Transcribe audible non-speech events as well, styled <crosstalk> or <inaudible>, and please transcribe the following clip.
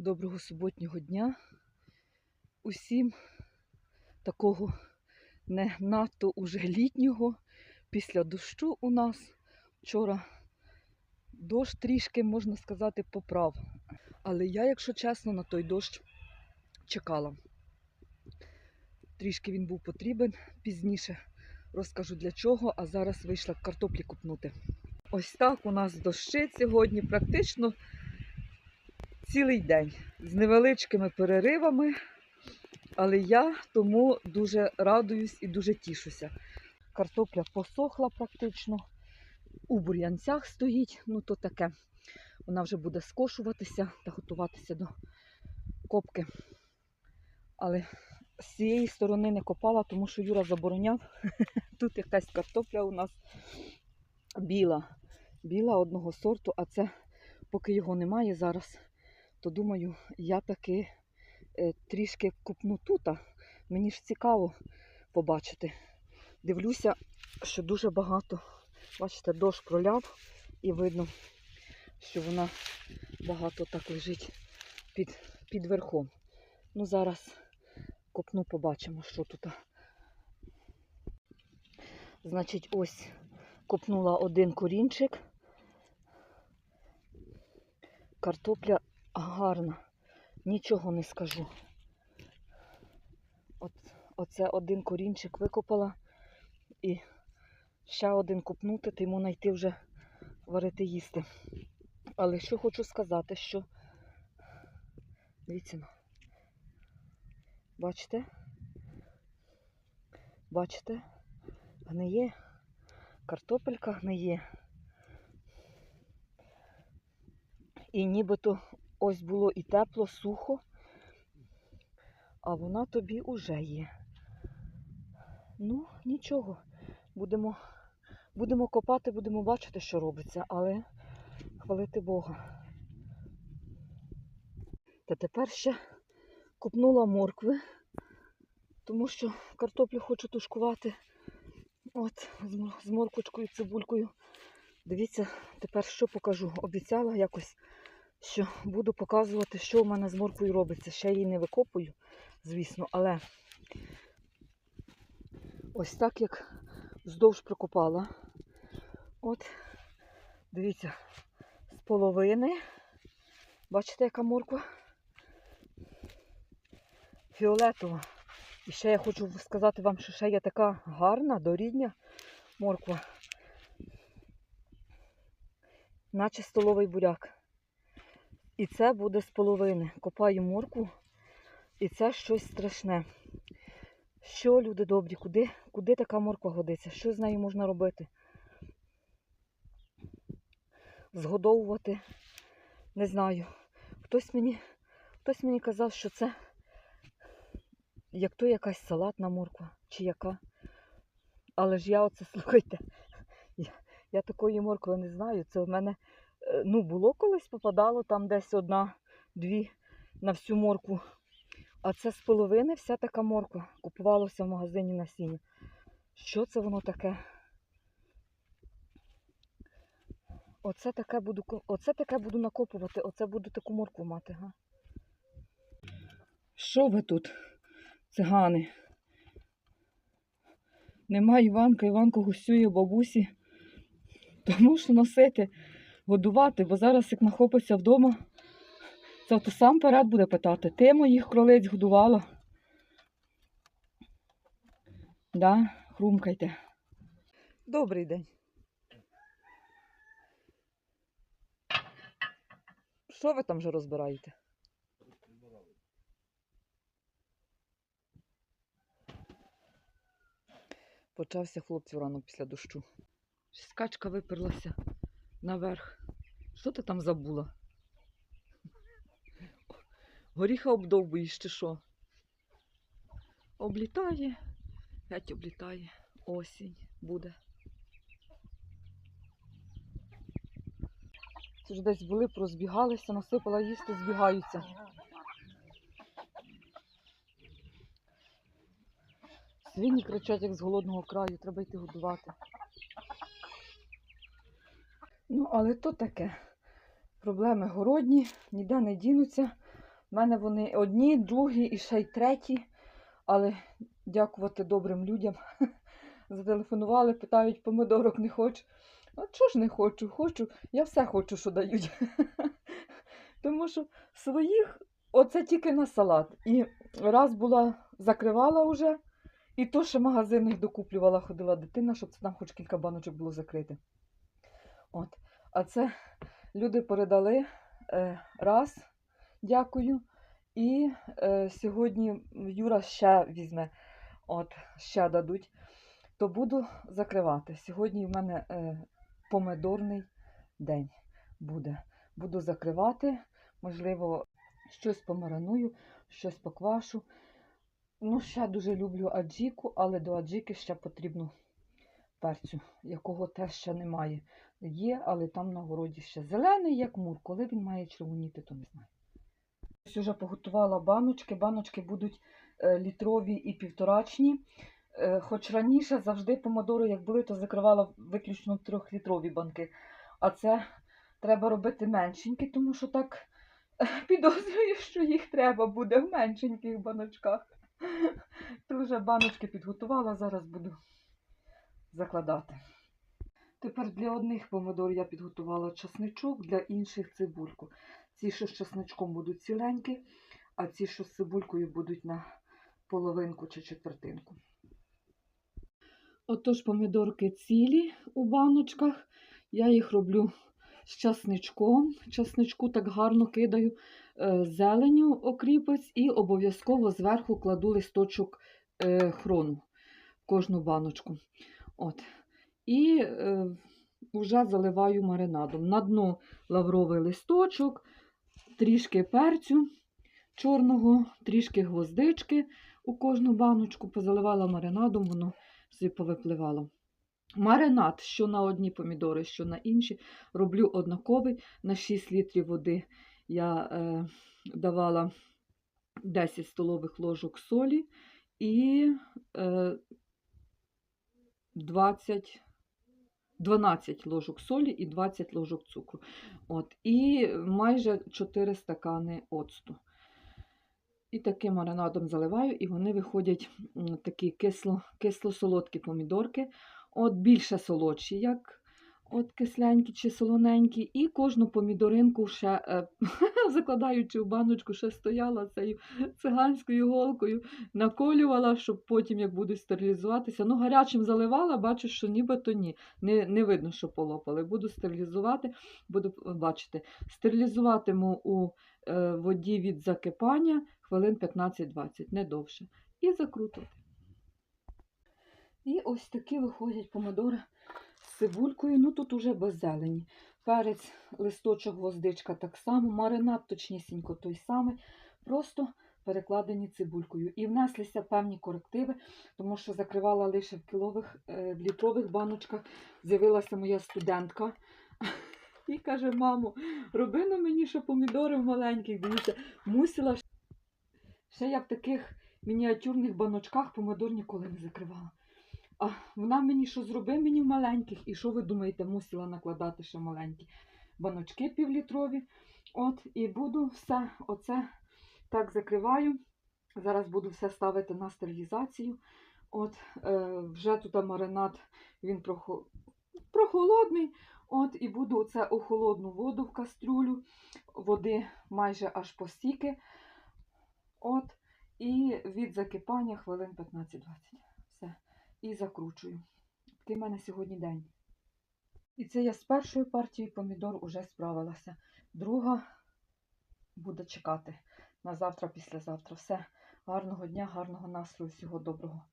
Доброго суботнього дня. Усім такого не надто уже літнього після дощу у нас. Вчора дощ трішки, можна сказати, поправ. Але я, якщо чесно, на той дощ чекала. Трішки він був потрібен пізніше. Розкажу для чого, а зараз вийшла картоплі купнути. Ось так у нас дощить сьогодні практично цілий день з невеличкими переривами, але я тому дуже радуюсь і дуже тішуся. Картопля посохла практично, у бур'янцях стоїть, ну то таке. Вона вже буде скошуватися та готуватися до копки. Але з цієї сторони не копала, тому що Юра забороняв. <laughs> Тут якась картопля у нас біла. Біла одного сорту, а це поки його немає зараз, то думаю, я таки е, трішки купну тута. Мені ж цікаво побачити. Дивлюся, що дуже багато, бачите, дощ проляв і видно, що вона багато так лежить під, під верхом. Ну, зараз копну, побачимо, що тут. Значить, ось копнула один корінчик. Картопля гарна, нічого не скажу. От, оце один корінчик викопала і ще один купнути, то йому знайти вже варити їсти. Але що хочу сказати, що дивіться, бачите? Бачите? Гниє, картопелька гниє. І нібито ось було і тепло, сухо, а вона тобі уже є. Ну, нічого. Будемо, будемо копати, будемо бачити, що робиться, але хвалити Бога. Та тепер ще купнула моркви, тому що картоплю хочу тушкувати. От, з мор- з морквочкою, цибулькою. Дивіться, тепер що покажу. Обіцяла якось, що буду показувати, що в мене з морквою робиться. Ще її не викопую, звісно, але ось так як вздовж прокопала. От, дивіться, з половини. Бачите, яка морква? Фіолетова. І ще я хочу сказати вам, що ще є така гарна, дорідня морква. Наче столовий буряк. І це буде з половини. Копаю моркву. І це щось страшне. Що, люди добрі, куди, куди така морква годиться? Що з нею можна робити? Згодовувати? Не знаю. Хтось мені, хтось мені казав, що це як то якась салатна морква, чи яка. Але ж я оце, <laughs> слухайте, я, я такої моркви не знаю. Це в мене ну, було колись попадало там десь одна-дві на всю моркву. А це з половини вся така морква. Купувалося в магазині насіння. Що це воно таке? Оце таке буду, оце таке буду накопувати, оце буду таку моркву мати, га? Що ви тут, цигани? Нема Іванка, Іванко гостює бабусі. Тому що носити, годувати, бо зараз як нахопиться вдома, це то сам перед буде питати. Ти моїх кролиць годувала? Да, хрумкайте. Добрий день. Що ви там вже розбираєте? Почався хлопців рано після дощу. Щось Качка виперлася наверх. Що ти там забула? Горіха обдовбуєш чи що? Облітає, геть облітає. Осінь буде. Це ж десь були, розбігалися, насипала їсти, збігаються. Свині кричать, як з голодного краю, треба йти годувати. Ну, але то таке. Проблеми городні, ніде не дінуться. У мене вони одні, другі і ще й треті. Але дякувати добрим людям. <laughs> Зателефонували, питають, помидорок не хочу. А чого ж не хочу? Хочу. Я все хочу, що дають. <laughs> Тому що своїх оце тільки на салат. І раз була, закривала вже, і то ще магазинних докуплювала, ходила дитина, щоб там хоч кілька баночок було закрити. От. А це люди передали е, раз, дякую. І е, сьогодні Юра ще візьме, от, ще дадуть, то буду закривати. Сьогодні в мене е, помидорний день буде. Буду закривати, можливо, щось помариную, щось поквашу. Ну, ще дуже люблю аджіку, але до аджіки ще потрібно перцю, якого теж ще немає. Є, але там на городі ще зелений, як мур. Коли він має червоніти, то не знаю. Ось уже поготувала баночки. Баночки будуть е, літрові і півторачні. Е, Хоч раніше завжди помидори, як були, то закривала виключно трьохлітрові банки. А це треба робити меншенькі, тому що так е, <laughs> підозрюю, що їх треба буде в меншеньких баночках. <laughs> То вже баночки підготувала, зараз буду закладати. Тепер для одних помидор я підготувала часничок, для інших цибульку. Ці, що з часничком будуть ціленькі, а ці, що з цибулькою, будуть на половинку чи четвертинку. Отож, помидорки цілі у баночках. Я їх роблю з часничком. Часничку так гарно кидаю е, зеленю окріпець і обов'язково зверху кладу листочок е, хрону в кожну баночку. От. І е, вже заливаю маринадом. На дно лавровий листочок, трішки перцю чорного, трішки гвоздички у кожну баночку, позаливала маринадом, воно собі повипливало. Маринад, що на одні помідори, що на інші, роблю однаковий на 6 літрів води. Я е, давала 10 столових ложок солі і е, 20 12 ложок солі і 20 ложок цукру. От, І майже 4 стакани оцту. І таким маринадом заливаю, і вони виходять такі кисло, кисло-солодкі помідорки. От більше солодші, як от кисленькі чи солоненькі. І кожну помідоринку ще е, <laughs> закладаючи в баночку, ще стояла цією циганською голкою, наколювала, щоб потім, як будуть стерилізуватися. Ну, гарячим заливала, бачу, що нібито ні. Не, не видно, що полопали. Буду стерилізувати, буду бачити. Стерилізуватиму у е, воді від закипання хвилин 15-20, не довше. І закрутити. І ось такі виходять помидори з цибулькою. Ну тут уже без зелені. Перець, листочок, гвоздичка так само, маринад точнісінько той самий. Просто перекладені цибулькою. І внеслися певні корективи, тому що закривала лише в кілових, е, в літрових баночках. З'явилася моя студентка. <laughs> І каже, мамо, роби на мені ще помідори в маленьких. Дивіться, мусила ще я в таких мініатюрних баночках помидор ніколи не закривала. А вона мені що зроби мені в маленьких, і що ви думаєте, мусила накладати ще маленькі баночки півлітрові. От, і буду все оце так закриваю. Зараз буду все ставити на стерилізацію. От, е, вже тут маринад, він прохо- прохолодний. От, і буду оце у холодну воду в кастрюлю, води майже аж по стіки. От, і від закипання хвилин 15-20. Все. І закручую. Такий в мене сьогодні день. І це я з першою партією помідор уже справилася. Друга буде чекати на завтра, післязавтра. Все. Гарного дня, гарного настрою, всього доброго.